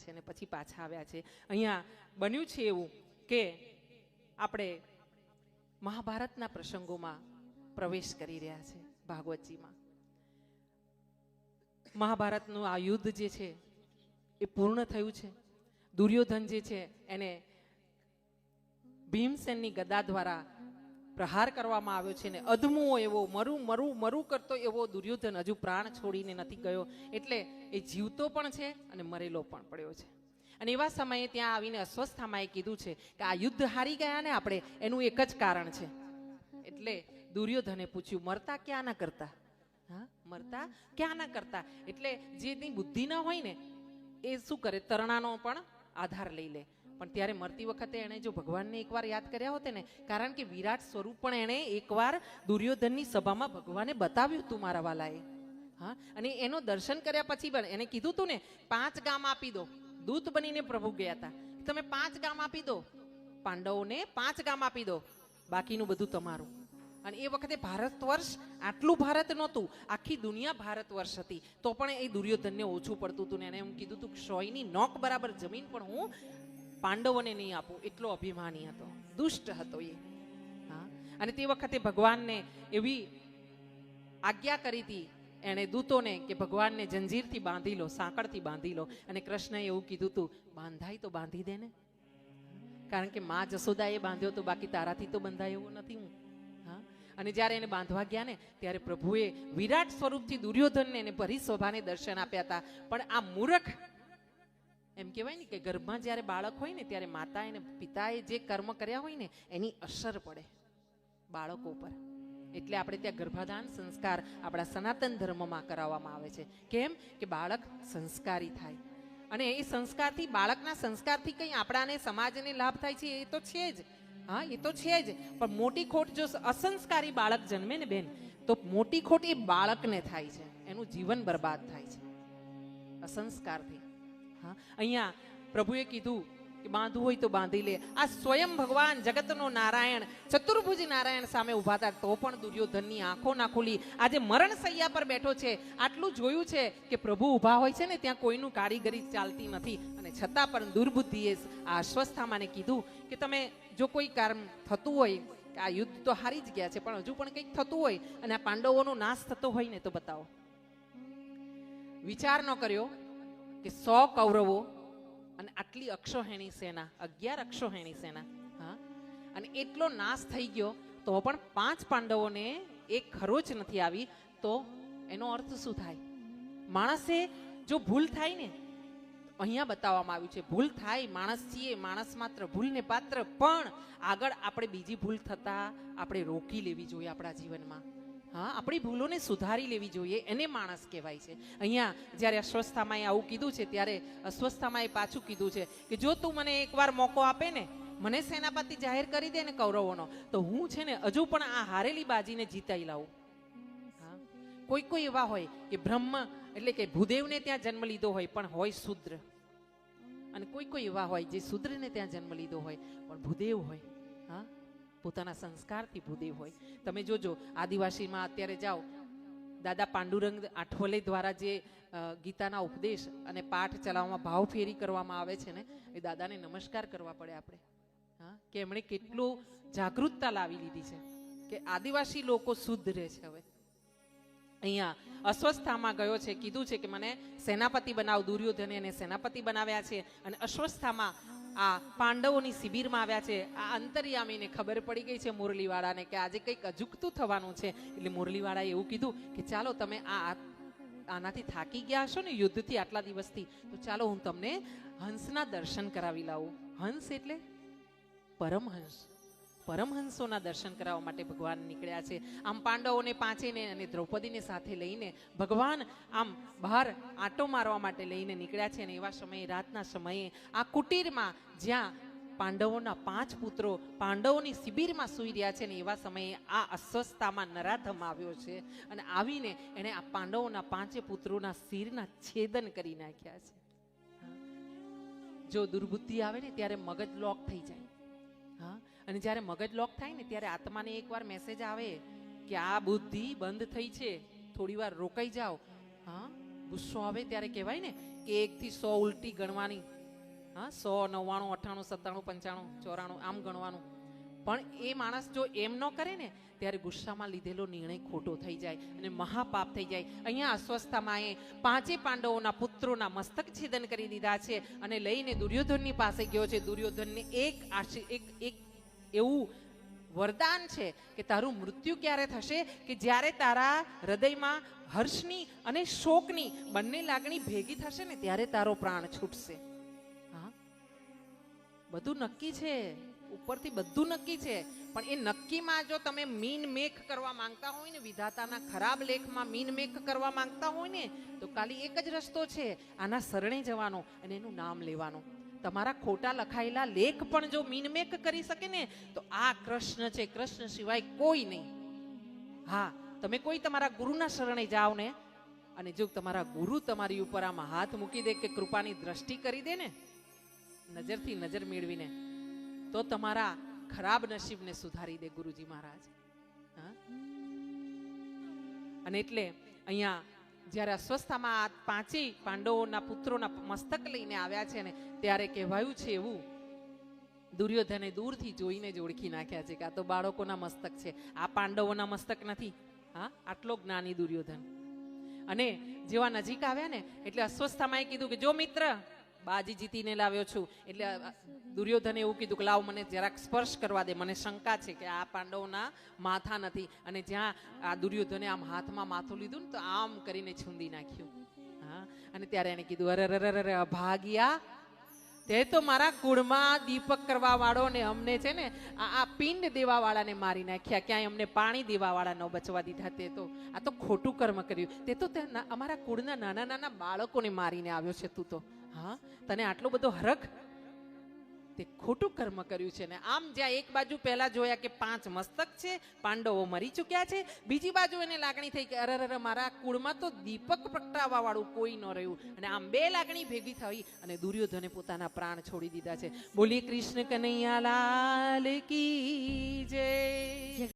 છે અને પછી પાછા આવ્યા છે. અહીંયા બન્યું છે એવું કે આપણે મહાભારતના પ્રસંગોમાં પ્રવેશ કરી રહ્યા છે ભાગવતજીમાં. મહાભારતનું આ યુદ્ધ જે છે એ પૂર્ણ થયું છે. દુર્યોધન જે છે એને ભીમસેનની ગદા દ્વારા પ્રહાર કરવામાં આવ્યો છે ને અધમો એવો, મરું મરું મરું કરતો એવો દુર્યોધન હજુ પ્રાણ છોડીને નથી ગયો. એટલે એ જીવતો પણ છે અને મરેલો પણ પડ્યો છે. અને એવા સમયે ત્યાં આવીને અસ્વસ્થામાએ કીધું છે કે આ યુદ્ધ હારી ગયા ને આપણે, એનું એક જ કારણ છે. એટલે દુર્યોધને પૂછ્યું, મરતા ક્યાં ના કરતા? હા, મરતા ક્યાં ના કરતા? એટલે જેની બુદ્ધિ ના હોય ને, એ શું કરે? તરણાનો પણ આધાર લઈ લે. પણ ત્યારે મરતી વખતે એણે જો ભગવાનને એકવાર યાદ કર્યા હોત ને કારણ કે વિરાટ સ્વરૂપ પણ એણે એકવાર દુર્યોધનની સભામાં ભગવાને બતાવ્યું હતું મારા વાલાએ. હા, અને એનો દર્શન કર્યા પછી પણ એને કીધું તું ને, પાંચ ગામ આપી દો. દૂત બનીને પ્રભુ ગયા હતા તમે પાંચ ગામ આપી દો. પાંડવોને પાંચ ગામ આપી દો. બાકીનું બધું તમારું. અને એ વખતે ભારત વર્ષ આટલું ભારત નહોતું, આખી દુનિયા ભારત વર્ષ હતી. તો પણ એ દુર્યોધનને ઓછું પડતું હતું ને એને એમ કીધું હતું સોયની નોક બરાબર જમીન પણ હું પાંડવોને નહીં આપું, એટલો અભિમાની હતો, દુષ્ટ હતો એ. હા? અને તે વખતે ભગવાનને એવી આજ્ઞા કરી હતી એણે દૂતોને કે ભગવાનને જંજીરથી બાંધી લો, સાંકળથી બાંધી લો. અને કૃષ્ણએ એવું કીધું તું, બાંધાય તો બાંધી દે ને. કારણ કે મા જસોદાએ બાંધ્યો તો બાકી તારાથી તો બંધાય એવું નથી હું. હા? અને જ્યારે એને બાંધવા ગયા ને, ત્યારે પ્રભુએ વિરાટ સ્વરૂપથી દુર્યોધનને એને ભરી શોભાને દર્શન આપ્યા હતા. પણ આ મૂરખ એમ કહેવાય ને કે ગર્ભમાં જ્યારે બાળક હોય ને, ત્યારે માતા અને પિતાએ જે કર્મ કર્યા હોય ને, એની અસર પડે બાળકો પર એટલે આપણે ત્યાં ગર્ભાધાન સંસ્કાર આપણા સનાતન ધર્મમાં કરાવવામાં આવે છે. કેમ? કે બાળક સંસ્કારી થાય. અને એ સંસ્કારથી, બાળકના સંસ્કારથી કંઈ આપણાને, સમાજને લાભ થાય છે, એ તો છે જ. હા, એ તો છે જ. પણ મોટી ખોટ જો અસંસ્કારી બાળક જન્મે ને બેન, તો મોટી ખોટ એ બાળકને થાય છે. એનું જીવન બરબાદ થાય છે. અસંસ્કારથી. હા, અહીંયા પ્રભુએ કીધું કે બાંધવું હોય તો બાંધી લે. આ સ્વયં ભગવાન જગતનો નારાયણ, ચતુર્ભુજ નારાયણ સામે ઊભા હતા, તો પણ દુર્યોધનની આંખો ના ખુલી. આજે મરણ સૈયા પર બેઠો છે. આટલું જોયું છે કે પ્રભુ ઊભા હોય છે ને, ત્યાં કોઈનું કારીગરી ચાલતી નથી. અને છતાં પણ દુર્બુદ્ધિએ આ અસ્વસ્થામાને કીધું કે તમે જો કોઈ કામ થતું હોય, આ યુદ્ધ તો હારી જ ગયા છે, પણ હજુ પણ કંઈક થતું હોય અને આ પાંડવોનો નાશ થતો હોય ને, તો બતાવો. વિચાર ન કર્યો. કે સો કૌરવો અને આટલી અક્ષોહેણી સેના, અગિયાર અક્ષોહેણી સેના, હા? અને એટલો નાશ થઈ ગયો, તો પણ પાંચ પાંડવોને એક ખરોચ નથી આવી, તો એનો અર્થ શું થાય? માણસે જો ભૂલ થાય ને, અહીંયા બતાવવામાં આવ્યું છે, ભૂલ થાય, માણસ છીએ, માણસ માત્ર ભૂલને પાત્ર, પણ આગળ આપણે બીજી ભૂલ થતા આપણે રોકી લેવી જોઈએ આપણા જીવનમાં. હા, આપણી ભૂલોને સુધારી લેવી જોઈએ, એને માણસ કહેવાય છે. અહીંયા જ્યારે અસ્વસ્થામાએ આવું કીધું છે, ત્યારે અસ્વસ્થામાએ પાછું કીધું છે કે જો તું મને એકવાર મોકો આપે ને, મને સેનાપતિ જાહેર કરી દે ને કૌરવોનો, તો હું છે ને હજુ પણ આ હારેલી બાજીને જીતાઈ લાવું. કોઈ કોઈ એવા હોય કે બ્રહ્મ એટલે કે ભૂદેવને ત્યાં જન્મ લીધો હોય, પણ હોય શુદ્ર. અને કોઈ કોઈ એવા હોય જે શુદ્રને ત્યાં જન્મ લીધો હોય, પણ ભૂદેવ હોય. હા પોતાના સંસ્કારથી ભૂદેવ હોય. તમે જોજો, આદિવાસીમાં અત્યારે જાઓ, દાદા પાંડુરંગ આઠવલે દ્વારા જે ગીતાના ઉપદેશ અને પાઠ ચલાવવામાં ભાવ ફેરી કરવામાં આવે છે ને, એ દાદાને નમસ્કાર કરવા પડે આપણે. હા, કે એમણે કેટલું જાગૃતતા લાવી લીધી છે. કે આદિવાસી લોકો શુદ્ધ રહે છે હવે. અહીંયા અસ્વસ્થામાં ગયો છે, કીધું છે કે મને સેનાપતિ બનાવ, દુર્યોધને એને સેનાપતિ બનાવ્યા છે અને અસ્વસ્થામાં આ પાંડવોની શિબિરમાં આવ્યા છે. આ અંતર્યામીને ખબર પડી ગઈ છે મુરલીવાળાને કે આજે કંઈક અજુકતું થવાનું છે. એટલે મુરલીવાળાએ એવું કીધું કે ચાલો તમે આ આનાથી થાકી ગયા હશો ને યુદ્ધથી આટલા દિવસથી, તો ચાલો હું તમને હંસના દર્શન કરાવી લાવું. હંસ એટલે પરમહંસ. પરમહંસોના દર્શન કરાવવા માટે ભગવાન નીકળ્યા છે. આમ પાંડવોને પાંચેને અને દ્રૌપદીને સાથે લઈને ભગવાન આમ બહાર આંટો મારવા માટે લઈને નીકળ્યા છે અને એવા સમયે, રાતના સમયે આ કુટીરમાં જ્યાં પાંડવોના પાંચ પુત્રો પાંડવોની શિબિરમાં સૂઈ રહ્યા છે ને એવા સમયે આ અસ્વસ્થતામાં નરાધમ આવ્યો છે અને આવીને એણે આ પાંડવોના પાંચે પુત્રોના શિરના છેદન કરી નાખ્યા છે. જો દુર્બુદ્ધિ આવે ને ત્યારે મગજ લોક થઈ જાય. હા. અને જ્યારે મગજ લોક થાય ને ત્યારે આત્માને એકવાર મેસેજ આવે કે આ બુદ્ધિ બંધ થઈ છે, થોડી વાર રોકાઈ જાઓ. હા, ગુસ્સો આવે ત્યારે કહેવાય ને કે એકથી સો ઉલટી ગણવાની. હા, સો નવ્વાણું અઠ્ઠાણું સત્તાણું, પંચાણું, ચોરાણું, આમ ગણવાનું. પણ એ માણસ જો એમ ન કરે ને, ત્યારે ગુસ્સામાં લીધેલો નિર્ણય ખોટો થઈ જાય અને મહાપાપ થઈ જાય. અહીંયા અસ્વસ્થામાં એ પાંચે પાંડવોના પુત્રોના મસ્તક છેદન કરી દીધા છે અને લઈને દુર્યોધનની પાસે ગયો છે. દુર્યોધનને એક આશી, એક એક એવું વરદાન છે કે તારું મૃત્યુ ક્યારે થશે? કે જ્યારે તારા હૃદયમાં હર્ષની અને શોકની બંને લાગણી ભેગી થશે ને ત્યારે તારો પ્રાણ છૂટશે. હા? બધું નક્કી છે? ઉપરથી બધું નક્કી છે? પણ એ નક્કીમાં જો તમે મીન મેક કરવા માંગતા હોય ને, વિધાતાના ખરાબ લેખમાં મીન મેક કરવા માંગતા હોય ને, તો ખાલી એક જ રસ્તો છે, આના શરણે જવાનો અને એનું નામ લેવાનું. તમારા ખોટા લખાયેલા લેખ પણ જો મીનમેક કરી શકે ને, તો આ કૃષ્ણ છે, કૃષ્ણ સિવાય કોઈ નહીં. હા, તમે કોઈ તમારા ગુરુના શરણે જાઓ ને, અને જો તમારા ગુરુ તમારી ઉપર આમાં હાથ મૂકી દે કે કૃપાની દ્રષ્ટિ કરી દે ને, નજરથી નજર મેળવીને, તો તમારા ખરાબ નસીબને સુધારી દે ગુરુજી મહારાજ. અને એટલે અહીંયા જ્યારે અસ્વસ્થામાં આ પાંડવોના પુત્રોના મસ્તક લઈને આવ્યા છે ને, ત્યારે કહેવાયું છે એવું, દુર્યોધને દૂરથી જોઈને જ ઓળખી નાખ્યા છે કે આ તો બાળકોના મસ્તક છે, આ પાંડવોના મસ્તક નથી. હા, આટલો જ્ઞાની દુર્યોધન. અને જેવા નજીક આવ્યા ને, એટલે અસ્વસ્થામાં કીધું કે, જો મિત્ર બાજી જીતીને લાવ્યો છું. એટલે દુર્યોધને એવું કીધું કે, લાવ મને જરાક સ્પર્શ કરવા દે, મને શંકા છે કે આ પાંડવના માથા નથી. અને જ્યાં આ દુર્યોધને આમ હાથમાં માથું લીધું ને, તો આમ કરીને છૂંદી નાખ્યું. હા? અને ત્યારે એને કીધું, અરે અરે અરે અભાગ્યા, તે તો મારા કુળમાં દીપક કરવા વાળો ને અમને છે ને, આ પિંડ દેવા વાળાને મારી નાખ્યા. ક્યાંય અમને પાણી દેવા વાળા ન બચવા દીધા તે તો. આ તો ખોટું કર્મ કર્યું. તે તો અમારા કુળના નાના નાના બાળકોને મારીને આવ્યો છે તું તો. હા, તને આટલો બધો હરખ? તે ખોટું કર્મ કર્યું છે ને. આમ જ્યાં એક બાજુ પહેલા જોયા કે પાંચ મસ્તક છે, પાંડવો મરી ચૂક્યા છે, બીજી બાજુ એને લાગણી થઈ કે અરે અરે મારા કુળમાં તો દીપક પ્રગટાવવા વાળું કોઈ ન રહ્યું. અને આમ બે લાગણી ભેગી થઈ અને દુર્યોધને પોતાના પ્રાણ છોડી દીધા છે. બોલી, કૃષ્ણ કનૈયા લાલ કી જય.